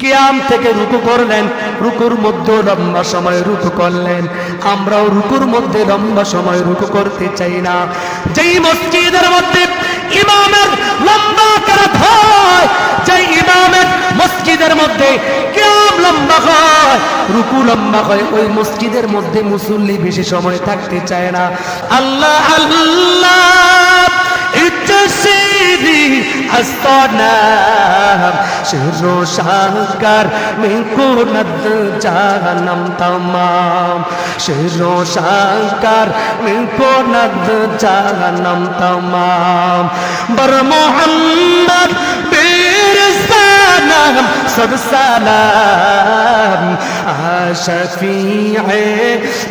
কিয়াম থেকে রুকু করলেন, রুকুর মধ্যে লম্বা সময় রুকু করলেন। আমরাও রুকুর মধ্যে লম্বা সময় রুকু করতে চাই না। যেই মসজিদের মধ্যে ইমামের লম্বা করাত হয়, যেই ইমামের রুকু লম্বা হয় ওই মসজিদের মধ্যে মুসল্লি বেশি সময় থাকতে চায় না। আল্লাহ আল্লাহ বর মোহাম্মদ বীর সালাম সদ সালাম শফিয়ে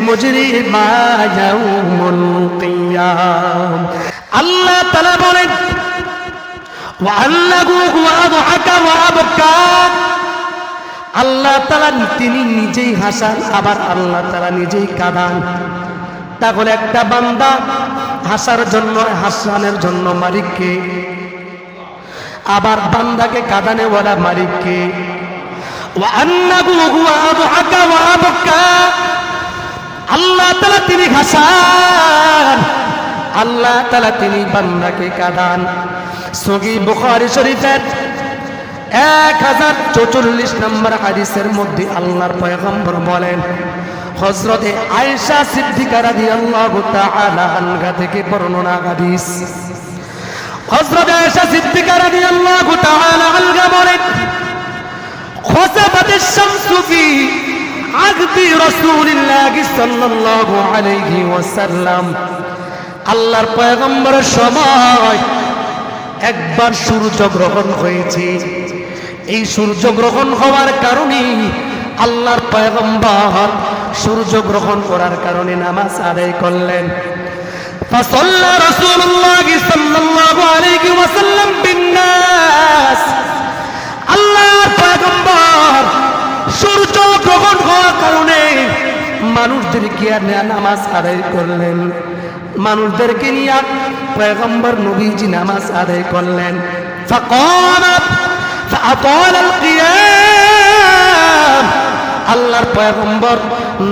মুজরিমা ইয়াউমুল কিয়াম আল্লাহ তাআলা বলেন وعلقوه وأضحك وأبكى আল্লাহ তালা তিনি নিজেই হাসান আবার আল্লাহ তালা নিজেই কাঁদান তাহলে একটা বান্দা হাসার জন্য হাসানের জন্য মালিককে আবার বান্দাকে কাদানে ওয়ালা মালিককে। আল্লাহ তালা তিনি হাসান। আল্লাহ তালা তিনি বান্দাকে কাদান। সগি বুখারি শরীফের এক হাজার চৌচল্লিশ নম্বর হাদিসের মধ্যে আল্লাহর পয়গম্বর বলেন হজরতে আয়েশা সিদ্দিকারা দিয়ে আল্লাহ থেকে বর্ণনা হাদিস। আল্লাহর পয়গম্বর সময় একবার সূর্য গ্রহণ হয়েছে। এই সূর্য গ্রহণ হওয়ার কারণে আল্লাহর পয়গম্বর সূর্য গ্রহণ করার কারণে নামাজ আদায় করলেন। ফসল্লা রাসূলুল্লাহ মানুষদের গিয়া নামাজ আদায় করলেন। মানুষদেরকে নিয়া পয়গম্বর নবীজি নামাজ আদায় করলেন। আল্লাহর পয়গম্বর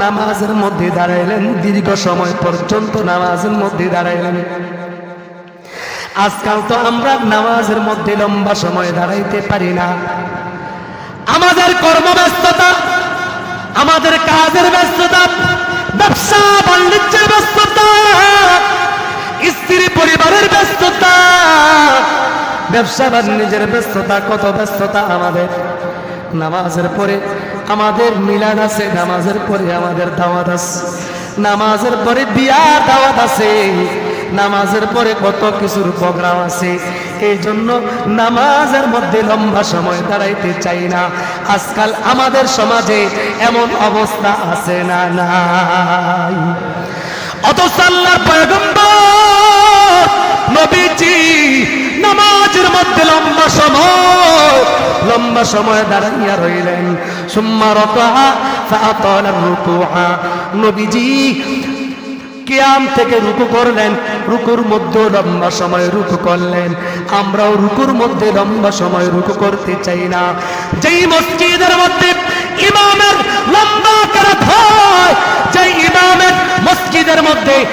নামাজের মধ্যে দাঁড়াইলেন, দীর্ঘ সময় পর্যন্ত নামাজের মধ্যে দাঁড়াইলেন। আজকাল তো আমরা নামাজের মধ্যে লম্বা সময় দাঁড়াইতে পারি না। আমাদের কর্মব্যস্ততা আমাদের কাজের ব্যস্ততা, ব্যবসা, বাণিজ্যের ব্যস্ততা, স্ত্রী পরিবারের ব্যস্ততা, ব্যবসা বাণিজ্যের ব্যস্ততা, কত ব্যস্ততা আমাদের। নামাজের পরে আমাদের মিলান আছে, নামাজের পরে আমাদের দাওয়াত আছে। নামাজের পরে বিয়ার দাওয়াত আছে। নামাজের পরে কত কিছুর প্রোগ্রাম আছে। এই জন্য নামাজের মধ্যে লম্বা সময় দাঁড়াইতে চাই না। আজকাল আমাদের সমাজে এমন অবস্থা আছে না নাই। অথচ আল্লাহর পয়গম্বর নবীজি নামাজের মধ্যে লম্বা সময় লম্বা সময় দাঁড়াইয়া রইলেন। সুম্মা রুকুহা নবীজি কিয়াম থেকে রুকু করলেন, রুকুর মধ্যে লম্বা সময় রুকু করলেন। আমরাও রুকুর মধ্যে লম্বা সময় রুকু করতে চাই না। যেই মসজিদের মধ্যে ইমামের লম্বা করা হয়, যেই ইমামের মসজিদের মধ্যে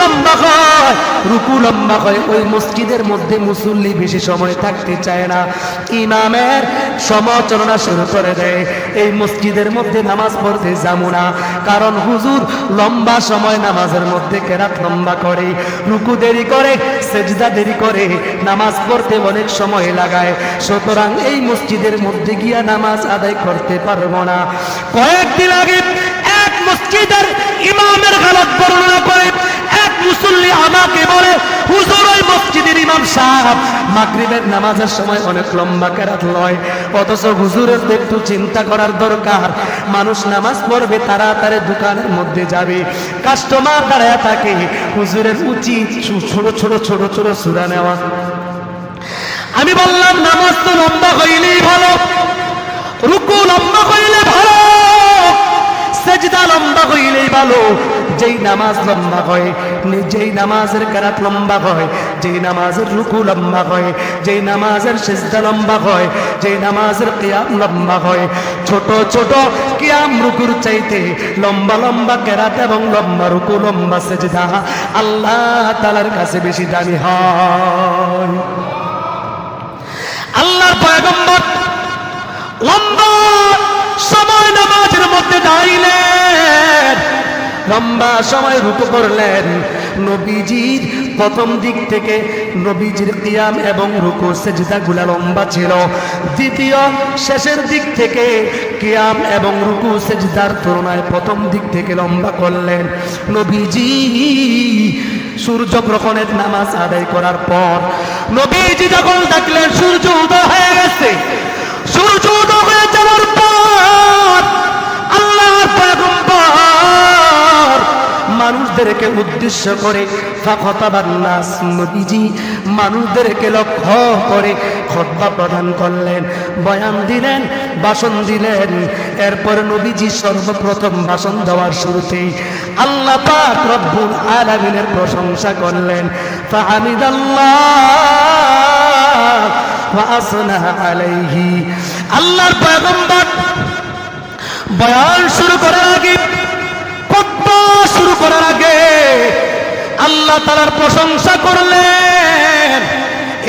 লম্বা হয়, রুকু লম্বা হয়। ওই মসজিদের মধ্যে মুসল্লি বেশি সময় থাকতে চায় না। ইমামের সমাচরণা শুরু করে দেয়। এই মসজিদের মধ্যে নামাজ পড়তে যাব না। কারণ হুজুর লম্বা সময় নামাজের মধ্যে কেরাত লম্বা করে। রুকু দেরি করে, সেজদা দেরি করে, নামাজ পড়তে অনেক সময় লাগায়। সুতরাং এই মসজিদের মধ্যে গিয়া নামাজ আদায় করতে পারব না। কয়েকদিন আগে মসজিদের ইমামের হালত বর্ণনা করে, এক মুসল্লি আমাকে বলে, হুজুর, ওই মসজিদের ইমাম সাহেব মাগরিবের নামাজের সময় অনেক লম্বা কেরাত লয়। অথচ হুজুরের একটু চিন্তা করার দরকার। মানুষ নামাজ পড়বে, তাড়াতাড়ি দোকানের মধ্যে যাবে। কাস্টমার দাঁড়ায় থাকে, হুজুরের উচিত ছোট ছোট ছোট ছোট সুরা নেওয়া। আমি বললাম, নামাজ তো লম্বা হইলেই ভালো। রুকু লম্বা হইলে ভালো। যেই নামাজ লম্বা হয়, যেই নামাজের কারাত লম্বা হয়, যেই নামাজের রুকু লম্বা হয়, যেই নামাজের সিজদা লম্বা হয়, যেই নামাজের কিয়াম লম্বা হয়। ছোট ছোট কিয়াম রুকুর চাইতে লম্বা লম্বা কেরাত এবং লম্বা রুকু, লম্বা সেজদা আল্লাহ তালার কাছে বেশি দামি হয়। আল্লাহর পয়গম্বর লম্বা সময় নামাজের মধ্যে দাঁড়িলেন লম্বা সময় রুকু করলেন। নবীজির প্রথম দিক থেকে নবীজির কিয়াম এবং রুকু সেজদাগুলা লম্বা ছিল। দ্বিতীয়, শেষের দিক থেকে কিয়াম এবং রুকু সেজদার তুলনায় প্রথম দিক থেকে লম্বা করলেন। নবীজি সূর্য গ্রহণের নামাজ আদায় করার পর নবীজি যখন দেখলেন সূর্য উদয় হয়ে গেছে সূর্য উদয় হয়ে যাওয়ার পর আল্লাহর পয়গম্বর মানুষদেরকে উদ্দেশ্য করে ফাখতাবান নাস নবীজি মানুষদেরকে লক্ষ্য করে খতবা প্রদান করলেন, বয়ান দিলেন, ভাষণ দিলেন। এরপর নবীজি সর্বপ্রথম ভাষণ দেওয়ার শুরুতেই আল্লাহ পাক রব্বুল আলামিনের প্রশংসা করলেন, ফাহামিদাল্লাহ আল্লাহর পয়গম্বর বয়ান শুরু করার আগে শুরু করার আগে আল্লাহ তালার প্রশংসা করলেন।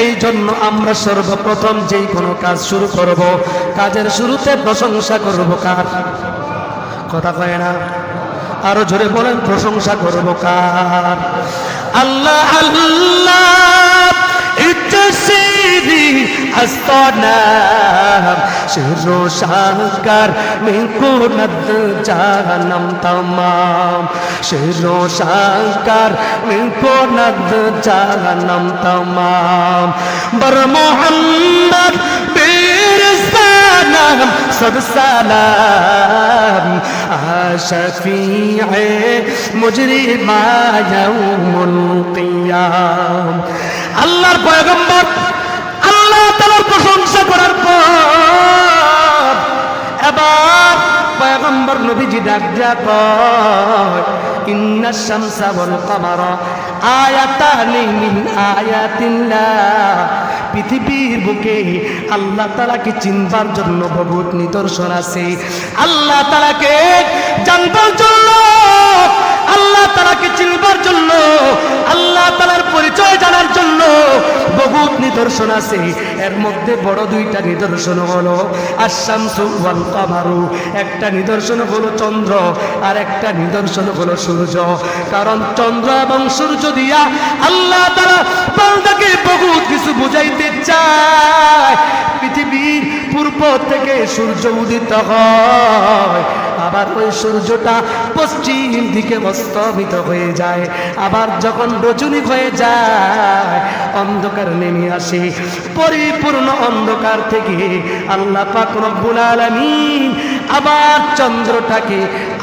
এই জন্য আমরা সর্বপ্রথম যেই কোনো কাজ শুরু করব, কাজের শুরুতে প্রশংসা করব কার? কথা কয় না? আরও জোরে বলেন, প্রশংসা করব কার? আল্লাহ আল্লাহ। التسيري الصنام شهر شاكر من كند جهنم تمام شهر شاكر من كند جهنم تمام بر محمد بير السلام صد سلام شفيع مجرم يوم القيام আল্লাহর পয়গম্বর, আল্লাহ তালার প্রশংসা করার পর এবার পয়গম্বর নবীজি ডাক দিয়া কয় ইন্না শামসা ওয়াল কামারা আয়াতানি মিন আয়াতিল্লাহ। পৃথিবীর বুকে আল্লাহ তালাকে চিনবার জন্য বহুত নিদর্শন আছে। আল্লাহ তালাকে জানবার জন্য আল্লাহ তালাকে চিনবার জন্য, আল্লাহ তালার পরিচয় জানার জন্য বহুত নিদর্শন আছে। এর মধ্যে বড় দুইটা নিদর্শন হলো আসাম সুয়াল কামারু। একটা নিদর্শন হলো চন্দ্র, আর একটা নিদর্শন হলো সূর্য। কারণ চন্দ্র এবং সূর্য দিয়া আল্লাহ তারা কিছু বুঝাইতে চায়। পৃথিবীর পূর্ব থেকে সূর্য উদিত হয়। আবার ওই সূর্যটা পশ্চিম দিকে অস্তমিত হয়ে যায়। আবার যখন রজনী হয়ে যায়, অন্ধকার নেমে আসে। পরিপূর্ণ অন্ধকার থেকে আল্লাহ পাক রব্বুল আবার চন্দ্রটাকে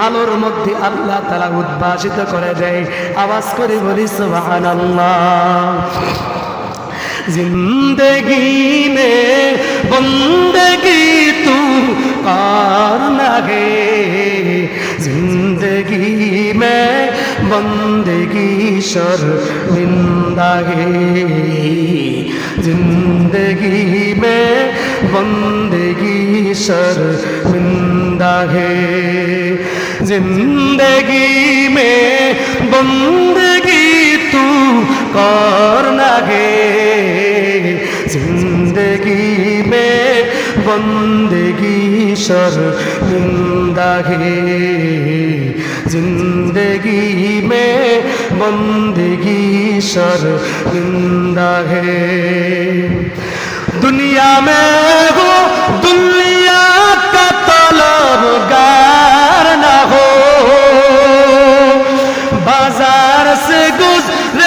আলোর মধ্যে আল্লাহ তালা উদ্ভাসিত করে দেয়। আওয়াজ করে বলি, সুবহানাল্লাহ। ज़िंदगी में बंदगी तू कार है ज़िंदगी में बंदगी शर्मिंदा है ज़िंदगी में बंदगी शर्मिंदा है ज़िंदगी में बंदगी तू करना है जिंदगी में बंदगी शर्मिंदा है जिंदगी में बंदगी शर्मिंदा है दुनिया में हो दुनिया का तलबगार ना हो बाजार से गुजरे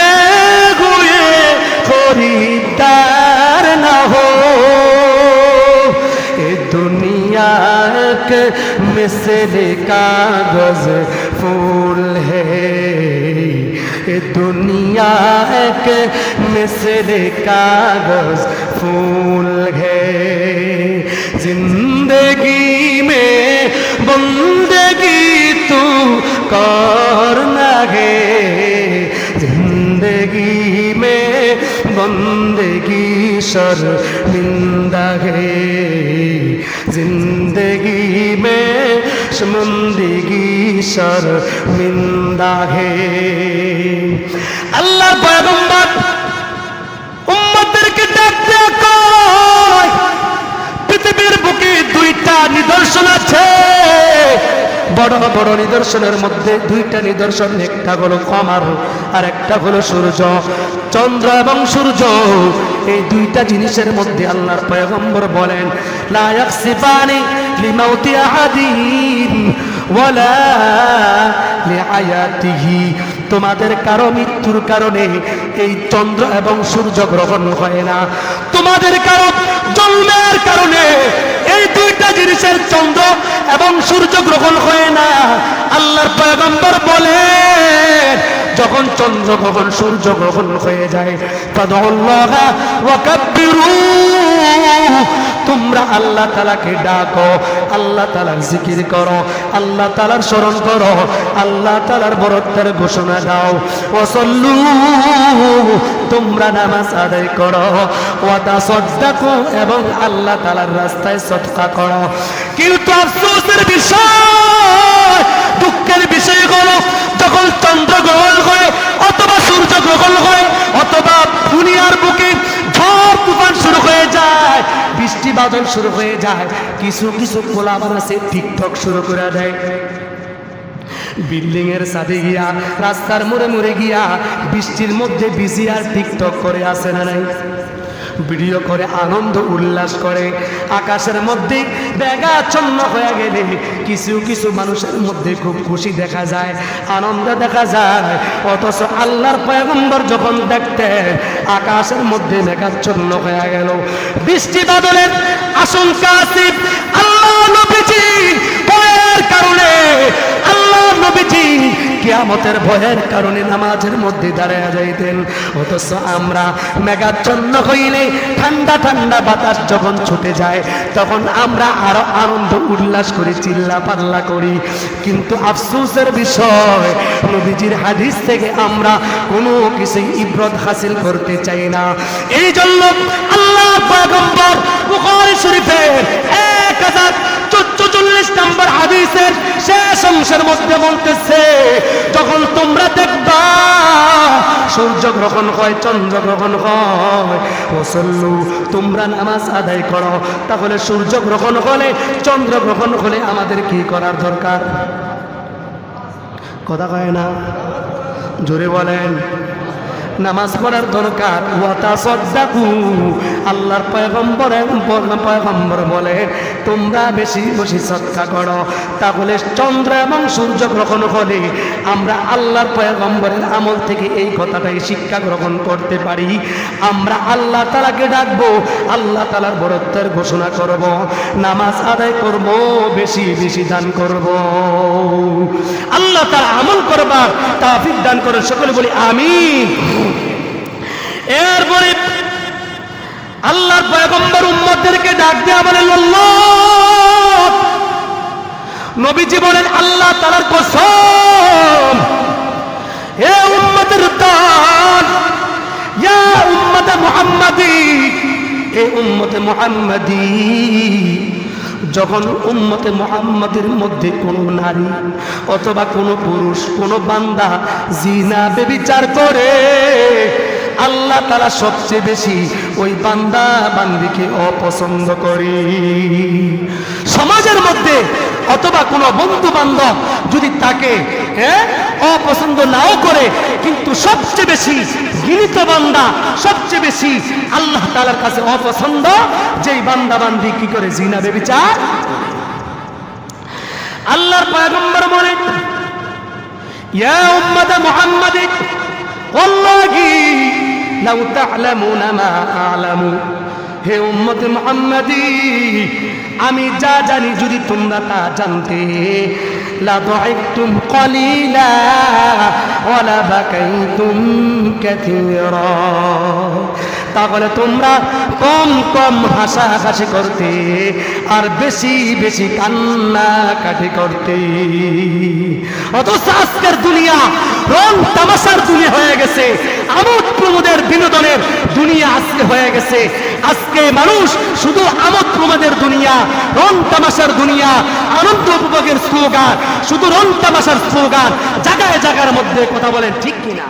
के मिसल कागज़ फूल है। दुनिया के मिसल कागज़ फूल है। ज़िंदगी में बंदगी तू का বন্দেগি শর্মিন্দা হে। জিন্দগি মে শমন্দেগি শর্মিন্দা হে। আল্লাহ পয়গম্বর উম্মতদেরকে ডাকতে কয়, পৃথিবীর বুকে দুইটা নিদর্শন আছে। বড় বড় নিদর্শনের মধ্যে দুইটা নিদর্শন, একটা হলো কমার আর একটা হলো সূর্য। চন্দ্র এবং সূর্য, এই দুইটা জিনিসের মধ্যে আল্লাহর পয়গম্বর বলেন লায়াক ইয়াকসিবানি লিমাউতি আহাদিন ওয়ালা লিআয়াতিহি তোমাদের কারও মৃত্যুর কারণে এই চন্দ্র এবং সূর্য গ্রহণ হয় না। তোমাদের কারও জন্মের কারণে এই দুইটা জিনিসের চন্দ্র এবং সূর্য গ্রহণ হয় না। আল্লাহর পয়গম্বর বলে যখন চন্দ্র গ্রহণ, সূর্য গ্রহণ হয়ে যায় তোমরা আল্লাহ তালাকে ডাকো, আল্লাহ তালার জিকির করো, আল্লাহ তালার স্মরণ করো, আল্লাহ তালার বরত্বের ঘোষণা দাও। ওসল্লু তোমরা নামাজ আদায় করো। ওয়াদা সদ্দাকো এবং আল্লাহ তালার রাস্তায় সৎকা করো। কিন্তু আফসোসের বিষয় দুঃখের বিষয় হলো যখন চন্দ্র গ্রহণ করে অথবা সূর্য গ্রহণ করে অথবা দুনিয়ার বুকে ঝড় তুফান শুরু হয়ে যায় বৃষ্টি বাদল শুরু হয়ে যায়। কিছু কিছু কোলাবার আছে, টিকটক শুরু করে দেয়। বিল্ডিং এর সাথে গিয়া, রাস্তার মোড়ে মোড়ে গিয়া, বৃষ্টির মধ্যে বিজি আর টিকটক করে আসে না নাই? ভিডিও করে আনন্দ উল্লাস করে। আকাশের মধ্যে ব্যাগাচ্ছন্ন হয়ে গেলে কিছু কিছু মানুষের মধ্যে খুব খুশি দেখা যায়, আনন্দ দেখা যায়। অথচ আল্লাহর পয়গম্বর যখন দেখতেন, আকাশের মধ্যে মেঘাচ্ছন্ন হয়ে গেল। বৃষ্টি বাদলের আশঙ্কা আছে, আল্লাহ নবীজি কারণে আল্লাহ নবীজি কিয়ামতের ভয়ের কারণে নামাজের মধ্যে দাঁড়ায় যাইতেন। অথচ আমরা মেঘাচ্ছন্ন হইলে ঠান্ডা ঠান্ডা বাতাস যখন ছুটে যায়, তখন আমরা আরও আনন্দ উল্লাস করি চিল্লা পাল্লা করি। কিন্তু আফসোসের বিষয়, নবীজির হাদিস থেকে আমরা কোনো কিছু ইব্রত হাসিল করতে চাই না। এই জন্য আল্লাহ শরীফের এক হাজার চল্লিশ নম্বর হাদিসের শেষ অংশের মধ্যে বলতেছে, যখন তোমরা দেখবা সূর্য গ্রহণ হয়, চন্দ্র গ্রহণ হয় তোমরা নামাজ আদায় করো। তাহলে সূর্য গ্রহণ হলে, চন্দ্র গ্রহণ হলে আমাদের কি করার দরকার? কথা কয় না? জোরে বলেন। নামাজ পড়ার দরকার। ওয়াতা সদ্দাকু আল্লাহর পয়গম্বর পয়গম্বর বলে, তোমরা বেশি বেশি সৎকা করো। তাহলে চন্দ্র এবং সূর্য গ্রহণ হলে আমরা আল্লাহর পয়গম্বরের আমল থেকে এই কথাটাই শিক্ষা গ্রহণ করতে পারি। আমরা আল্লাহ তালাকে ডাকবো, আল্লাহ তালার বরত্বের ঘোষণা করব। নামাজ আদায় করব, বেশি বেশি দান করব। আল্লাহ তারা আমল করবার তাফিক দান করে সকলে বলি আমি এরপরে আল্লাহর পয়গম্বর উম্মতদেরকে ডাক দেয়া বলে নবীজি বলেন, আল্লাহ তালার কসম। হে উম্মতের দান ইয়া উম্মতে মুহাম্মাদি, হে উম্মতে মুহাম্মাদি, যখন উম্মতে মোহাম্মদের মধ্যে কোনো নারী অথবা কোনো পুরুষ, কোনো বান্দা জিনা বেবিচার করে আল্লাহ তারা সবচেয়ে বেশি ওই বান্দা বান্দিকে অপছন্দ করে। সমাজের মধ্যে অথবা কোনো বন্ধু বান্ধব যদি তাকে অপছন্দ নাও করে, কিন্তু সবচেয়ে বেশি গৃহীত বান্দা, সবচেয়ে বেশি আল্লাহ তালার কাছে অপছন্দ, যেই বান্দা বান্দি কি করে জিনা, বেবিচার? আল্লাহর পয়গম্বর বলে ইয়া উম্মত মুহাম্মাদ ওয়াল্লাহি লাউ তা'লামুনা মা আ'লামু। হে উম্মতে মুহাম্মাদি, আমি যা জানি যদি তোমরা তা জানতে, লা দুআইতুম কলিলা ওয়ালা বাকাইতুম কাসীরা। তাহলে তোমরা কম কম হাসা হাসাহাসি করতে, আর বেশি বেশি কান্না কাটি করতে। অথচ আজকের দুনিয়া রং তামাশার দুনিয়া হয়ে গেছে, আমোদ প্রমোদের বিনোদনের দুনিয়া আজকে হয়ে গেছে। আজকে মানুষ শুধু আমোদ প্রমোদের দুনিয়া, রং তামাশার দুনিয়া, আনন্দ উপভোগের স্লোগান, শুধু রং তামাশার স্লোগান জায়গায় জায়গার মধ্যে কথা বলেন ঠিক কিনা?